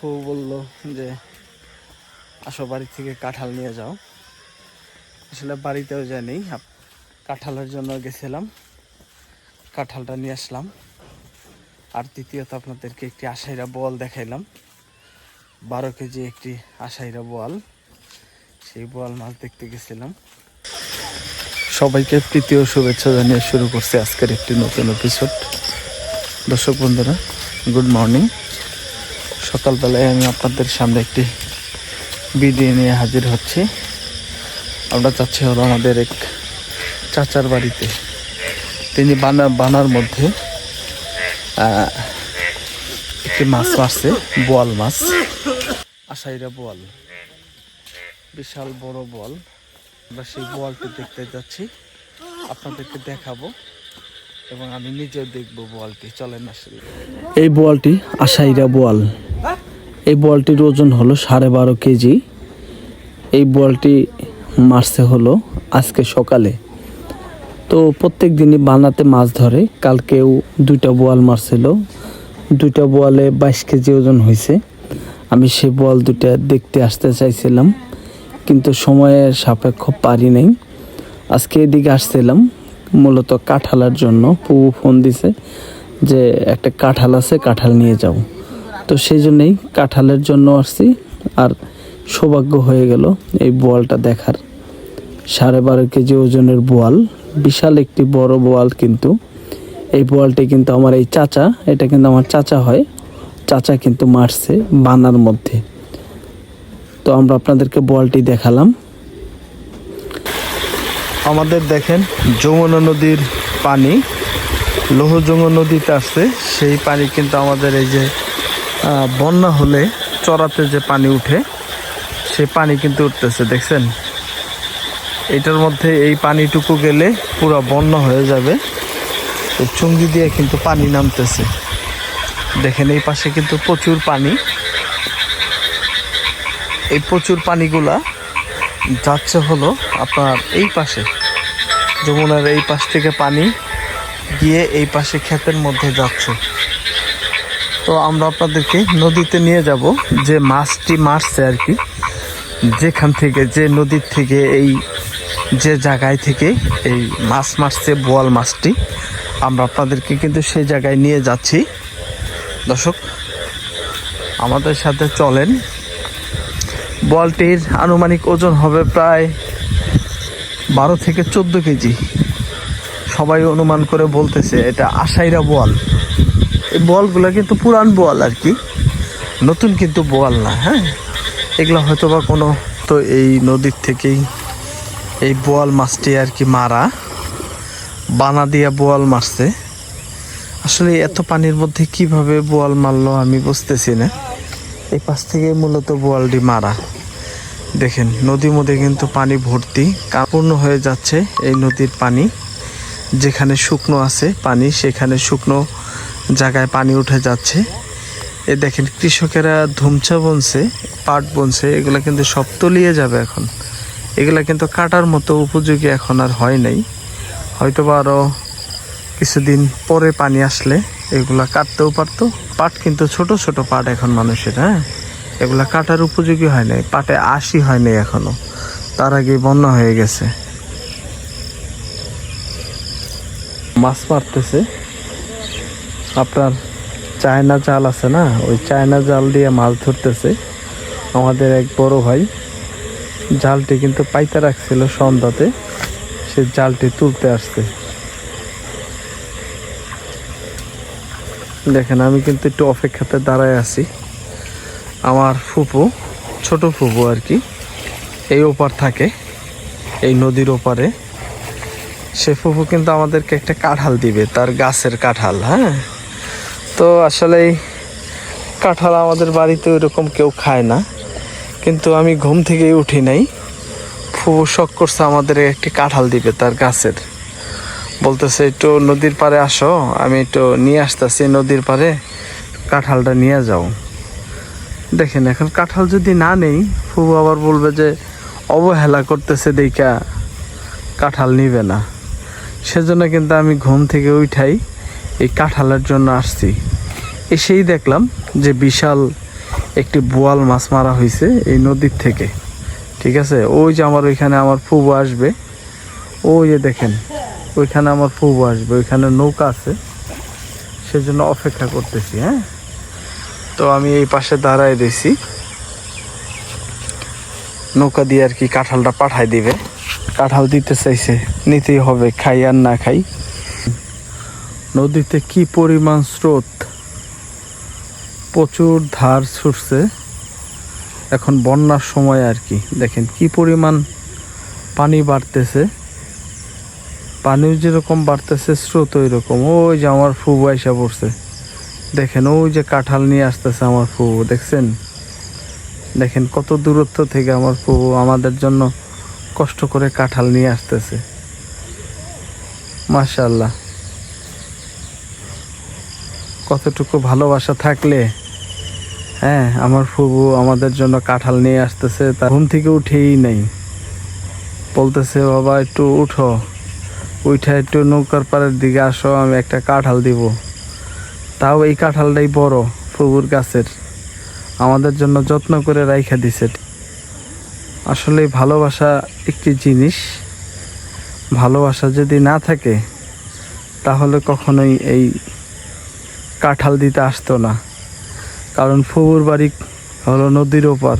ফু বলল যে, আসো বাড়ি থেকে কাঁঠাল নিয়ে যাও। আসলে বাড়িতেও আপ- কাঁঠালের জন্য গেছিলাম। কাঁঠালটা নিয়ে আসলাম। আর তৃতীয়ত আপনাদেরকে একটি আশাইরা বল দেখাইলাম। বারো কেজি একটি আশাইরা বল সেই বল মাছ দেখতে গেছিলাম। সবাইকে তৃতীয় শুভেচ্ছা জানিয়ে শুরু করছে আজকের একটি নতুন এপিসোড দর্শক বন্ধুরা গুড মর্নিং সকালবেলায় আমি আপনাদের সামনে একটি ভিডিও নিয়ে হাজির হচ্ছি। আমরা যাচ্ছি হলো আমাদের এক চাচার বাড়িতে। তিনি বানা, বানার মধ্যে একটি মাছ মারছে, বোয়াল মাছ। আশাইরা বোয়াল। বিশাল বড় বল আমরা সেই বোয়ালটি দেখতে যাচ্ছি। আপনাদেরকে দেখাবো এবং আমি নিজেও দেখব বোয়ালটি। চলেন আসলে এই বোয়ালটি আশাইরা বোয়াল। এই বলটির ওজন হলো সাড়ে বারো কেজি। এই বলটি মারছে হলো আজকে সকালে। তো প্রত্যেক দিনই বানাতে মাছ ধরে। কালকেও দুইটা বোয়াল মারছিল। দুইটা বোয়ালে বাইশ কেজি ওজন হয়েছে। আমি সে বোয়াল দুইটা দেখতে আসতে চাইছিলাম, কিন্তু সময়ের সাপেক্ষ পারি নাই। আজকে এদিকে আসছিলাম, মূলত কাঁঠালের জন্য। পু ফোন দিছে যে একটা কাঁঠাল আছে, কাঁঠাল নিয়ে যাও। তো সেই জন্যই কাঁঠালের জন্য আসছি। আর সৌভাগ্য হয়ে গেল এই বোয়ালটা দেখার। সাড়ে বারো কেজি ওজনের বোয়াল, বিশাল একটি বড় বোয়াল কিন্তু। এই বোয়ালটি কিন্তু আমার এই চাচা, এটা কিন্তু আমার চাচা হয়। চাচা কিন্তু মারছে বানার মধ্যে। তো আমরা আপনাদেরকে বোয়ালটি দেখালাম। আমাদের দেখেন যমুনা নদীর পানি লোহজঙ্গ নদীতে আসছে। সেই পানি কিন্তু আমাদের এই যে বন্যা হলে চড়াতে যে পানি উঠে, সে পানি কিন্তু উঠতেছে, দেখছেন? এটার মধ্যে এই পানিটুকু গেলে পুরো বন্যা হয়ে যাবে। তো চুঙ্গি দিয়ে কিন্তু পানি নামতেছে। দেখেন, এই পাশে কিন্তু প্রচুর পানি। এই প্রচুর পানিগুলা যাচ্ছে হলো আপনার এই পাশে। যমুনার এই পাশ থেকে পানি গিয়ে এই পাশে ক্ষেতের মধ্যে যাচ্ছে। তো আমরা আপনাদেরকে নদীতে নিয়ে যাব, যে মাছটি মারছে আর কি। যেখান থেকে, যে নদীর থেকে, এই যে জায়গায় থেকে এই মাছ মারছে, বোয়াল মাছটি, আমরা আপনাদেরকে কিন্তু সেই জায়গায় নিয়ে যাচ্ছি। দর্শক, আমাদের সাথে চলেন। বলটির আনুমানিক ওজন হবে প্রায় বারো থেকে চোদ্দ কেজি। সবাই অনুমান করে বলতেছে, এটা আশাইরা বোয়াল। এই বলগুলো কিন্তু পুরান বল আর কি। নতুন কিন্তু বল না হ্যাঁ? এগুলো হয়তো বা কোনো তো এই নদীর থেকেই এই বোয়াল মাছটি আর কি মারা। বানা দিয়া বোয়াল মারছে। আসলে এত পানির মধ্যে কীভাবে বোয়াল মারলো আমি বুঝতেছি না। এই পাশ থেকে মূলত বোয়ালটি মারা। দেখেন, নদীর মধ্যে কিন্তু পানি ভর্তি, কাপূর্ণ হয়ে যাচ্ছে এই নদীর পানি। যেখানে শুকনো আছে পানি, সেখানে শুকনো জায়গায় পানি উঠে যাচ্ছে। এ দেখেন, কৃষকেরা ধুমচা বনছে, পাট বনছে, এগুলো কিন্তু সব তলিয়ে যাবে এখন। এগুলা কিন্তু কাটার মতো উপযোগী এখন আর হয় নাই। হয়তো বা আরও কিছুদিন পরে পানি আসলে এগুলা কাটতেও পারতো। পাট কিন্তু ছোট ছোট পাট এখন মানুষের হ্যাঁ? এগুলা কাটার উপযোগী হয় নাই, পাটে আশি হয় নাই এখনও। তার আগে বন্যা হয়ে গেছে। মাছ মারতেছে। আপনার চায়না জাল আছে না? ওই চায়না জাল দিয়ে মাছ ধরতেছে। আমাদের এক বড় ভাই জালটি কিন্তু পাইতে রাখছিল সন্ধ্যাতে। সে জালটি তুলতে আসছে। দেখেন, আমি কিন্তু একটু অপেক্ষাতে দাঁড়ায় আছি। আমার ফুপু, ছোট ফুপু আর কি, এই ওপার থাকে, এই নদীর ওপারে। সে ফুপু কিন্তু আমাদেরকে একটা কাঁঠাল দিবে, তার গাছের কাঁঠাল হ্যাঁ? তো আসলে কাঁঠাল আমাদের বাড়িতে ওইরকম কেউ খায় না। কিন্তু আমি ঘুম থেকেই উঠি নাই। ফুপু শখ করছে আমাদের একটি কাঁঠাল দিবে তার গাছের। বলতেছে, একটু নদীর পাড়ে আসো, আমি একটু নিয়ে আসতেছি নদীর পাড়ে, কাঁঠালটা নিয়ে যাও। দেখেন, এখন কাঁঠাল যদি না নেই, ফুবু আবার বলবে যে, অবহেলা করতেছে দেখা, কাঁঠাল নিবে না। সেজন্য কিন্তু আমি ঘুম থেকে উঠাই। এই কাঁঠালের জন্য আসছি। এসেই দেখলাম যে বিশাল একটি বোয়াল মাছ মারা হয়েছে এই নদীর থেকে। ঠিক আছে? ওই যে আমার ওইখানে আমার ফুবু আসবে। ওই যে দেখেন, ওইখানে আমার ফুবু আসবে। ওইখানে নৌকা আছে। সেজন্য অপেক্ষা করতেছি হ্যাঁ? তো আমি এই পাশে দাঁড়ায় দিয়েছি নৌকা দিয়ে আর কি কাঁঠালটা পাঠায় দিবে। কাঁঠাল দিতে চাইছে, নিতেই হবে, খাই আর না খাই। নদীতে কি পরিমাণ স্রোত? প্রচুর ধার ছুটছে। এখন বন্যার সময় আর কি। দেখেন কি পরিমাণ পানি বাড়তেছে। পানিও যেরকম বাড়তেছে, স্রোত ওই রকম ওই যে আমার ফুবু আইসা পড়ছে। দেখেন ওই যে কাঁঠাল নিয়ে আসতেছে আমার ফুবু, দেখছেন? দেখেন কত দূরত্ব থেকে আমার ফুবু আমাদের জন্য কষ্ট করে কাঁঠাল নিয়ে আসতেছে। মাশাল্লাহ কতটুকু ভালোবাসা থাকলে হ্যাঁ আমার ফুবু আমাদের জন্য কাঁঠাল নিয়ে আসতেছে তার ঘুম থেকে উঠেই নেই। বলতেছে, বাবা, একটু উঠো। উঠে একটু নৌকার পাড়ের দিকে আসো, আমি একটা কাঁঠাল দিব। তাও এই কাঁঠালটাই বড়, ফুবুর গাছের। আমাদের জন্য যত্ন করে রাইখা দিছে। আসলে ভালোবাসা একটি জিনিস। ভালোবাসা যদি না থাকে, তাহলে কখনোই এই কাঁঠাল দিতে আসতো না। কারণ ফুবুর বাড়ি হলো নদীর ওপর।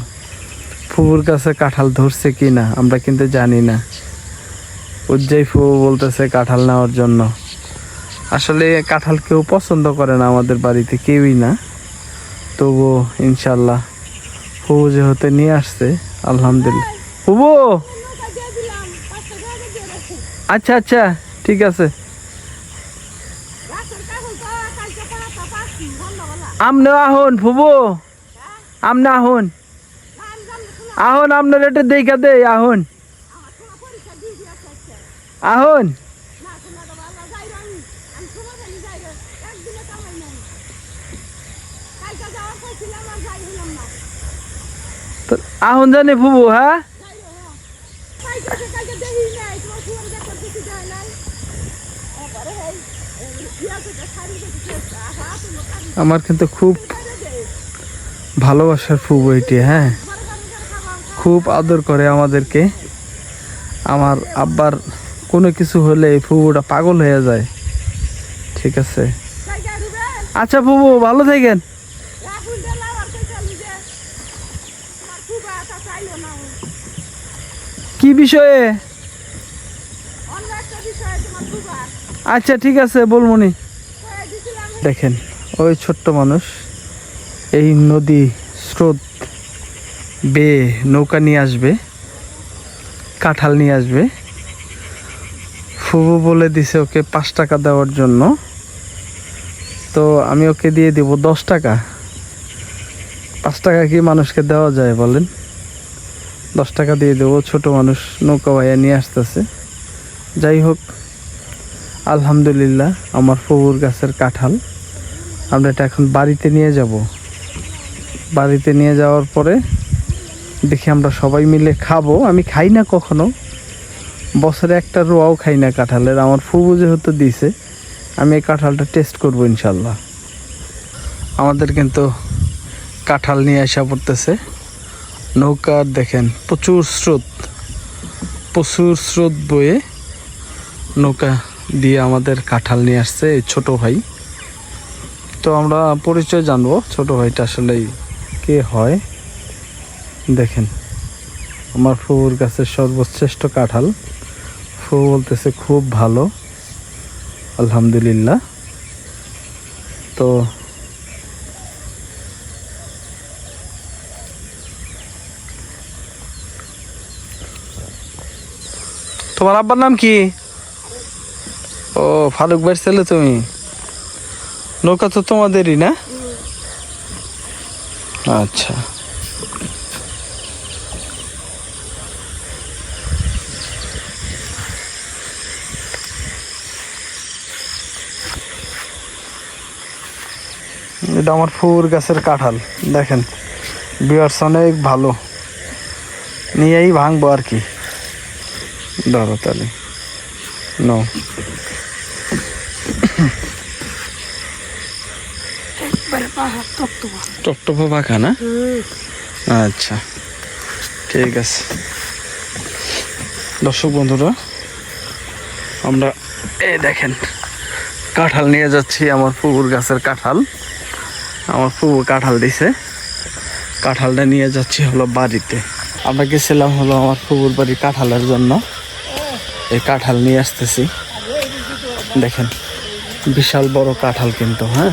ফুবুর কাছে কাঁঠাল ধরছে কি না, আমরা কিন্তু জানি না। উজ্জাই ফুবু বলতেছে কাঁঠাল নেওয়ার জন্য। আসলে কাঁঠাল কেউ পছন্দ করে না আমাদের বাড়িতে, কেউই না। তবু ইনশাল্লাহ ফুবু যেহেতু নিয়ে আসছে, আলহামদুলিল্লাহ। ফুবু! আচ্ছা আচ্ছা ঠিক আছে। আমনে আহন ফুবু আমনে আহন। আহন আপনার এটা দেখা দে আহন। আহন। আহন জানে ফুবু হ্যাঁ? আমার কিন্তু খুব ভালোবাসার ফুবু এটি হ্যাঁ। খুব আদর করে আমাদেরকে। আমার আব্বার কোনো কিছু হলে এই ফুবুটা পাগল হয়ে যায়। ঠিক আছে। আচ্ছা ফুবু, ভালো থাকেন। কি বিষয়ে? আচ্ছা ঠিক আছে বলমনি দেখেন, ওই ছোট্ট মানুষ এই নদী স্রোত বেয়ে নৌকা নিয়ে আসবে, কাঁঠাল নিয়ে আসবে। ফুবু বলে দিছে ওকে পাঁচ টাকা দেওয়ার জন্য। তো আমি ওকে দিয়ে দিব দশ টাকা। পাঁচ টাকা কি মানুষকে দেওয়া যায় বলেন? দশ টাকা দিয়ে দেবো, ছোট মানুষ নৌকা ভাইয়া নিয়ে আসতেছে। যাই হোক আলহামদুলিল্লাহ, আমার ফুবুর গাছের কাঁঠাল। আমরা এটা এখন বাড়িতে নিয়ে যাব। বাড়িতে নিয়ে যাওয়ার পরে দেখি আমরা সবাই মিলে খাব। আমি খাই না কখনো। বছরে একটা রোয়াও খাই না কাঁঠালের। আমার ফুবু যেহেতু দিছে, আমি এই কাঁঠালটা টেস্ট করব ইনশাল্লাহ। আমাদের কিন্তু কাঁঠাল নিয়ে আসা পড়তেছে। নৌকার দেখেন, প্রচুর স্রোত। প্রচুর স্রোত বয়ে নৌকা দিয়ে আমাদের কাঁঠাল নিয়ে আসছে এই ছোট ভাই। তো আমরা পরিচয় জানব ছোট ভাইটা আসলে কে হয়। দেখেন, আমার ফুবুর কাছে সর্বশ্রেষ্ঠ কাঁঠাল। ফুবু বলতেছে, খুব ভালো, আলহামদুলিল্লাহ। তো তোমার আব্বার নাম কি? ও, ফারুক ভাইয়ের ছেলে তুমি? নৌকা তো তোমাদেরই, না? আচ্ছা। এটা আমার ফুর গাছের কাঁঠাল, দেখেন। বিয়ার্স অনেক ভালো। নিয়েই ভাঙবো আর কি। ধরো তাহলে। নো পাখা না? আচ্ছা ঠিক আছে। দর্শক বন্ধুরা, আমরা এই দেখেন, কাঁঠাল নিয়ে যাচ্ছি আমার পুকুর গাছের কাঁঠাল। আমার পুকুর কাঁঠাল দিছে। কাঁঠালটা নিয়ে যাচ্ছি হলো বাড়িতে। আমরা গেছিলাম হলো আমার পুকুর বাড়ি কাঁঠালের জন্য। এই কাঁঠাল নিয়ে আসতেছি। দেখেন বিশাল বড় কাঁঠাল কিন্তু হ্যাঁ?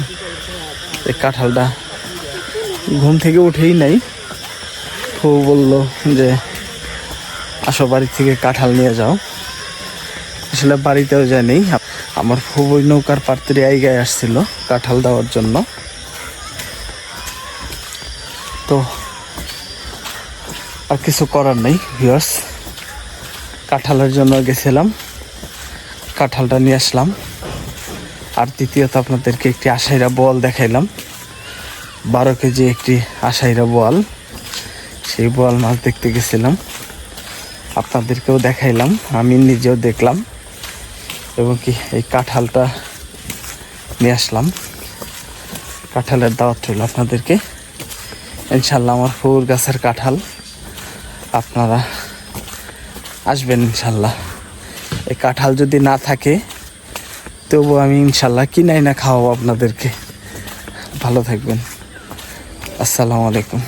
এই কাঁঠালটা ঘুম থেকে উঠেই নাই। ফু বলল যে, আসো বাড়ি থেকে কাঁঠাল নিয়ে যাও। আসলে বাড়িতেও যায়নি আমার ফুবই নৌকার পাত্রে আইগায় আসছিল কাঁঠাল দেওয়ার জন্য। তো আর কিছু করার নেই ভিউয়ার্স কাঁঠালের জন্য গেছিলাম। কাঁঠালটা নিয়ে আসলাম। আর দ্বিতীয়ত আপনাদেরকে একটি আশাইরা বল দেখাইলাম। বারো কেজি একটি আশাইরা বল সেই বল মাছ দেখতে গেছিলাম। আপনাদেরকেও দেখাইলাম, আমি নিজেও দেখলাম এবং কি এই কাঁঠালটা নিয়ে আসলাম। কাঁঠালের দাওয়াত রইল আপনাদেরকে। ইনশাল্লাহ আমার ফুল গাছের কাঁঠাল আপনারা আসবেন ইনশাল্লাহ। এই কাঁঠাল যদি না থাকে তবু আমি ইনশাল্লাহ কিনাই না খাওয়াবো আপনাদেরকে। ভালো থাকবেন। আসসালামু আলাইকুম।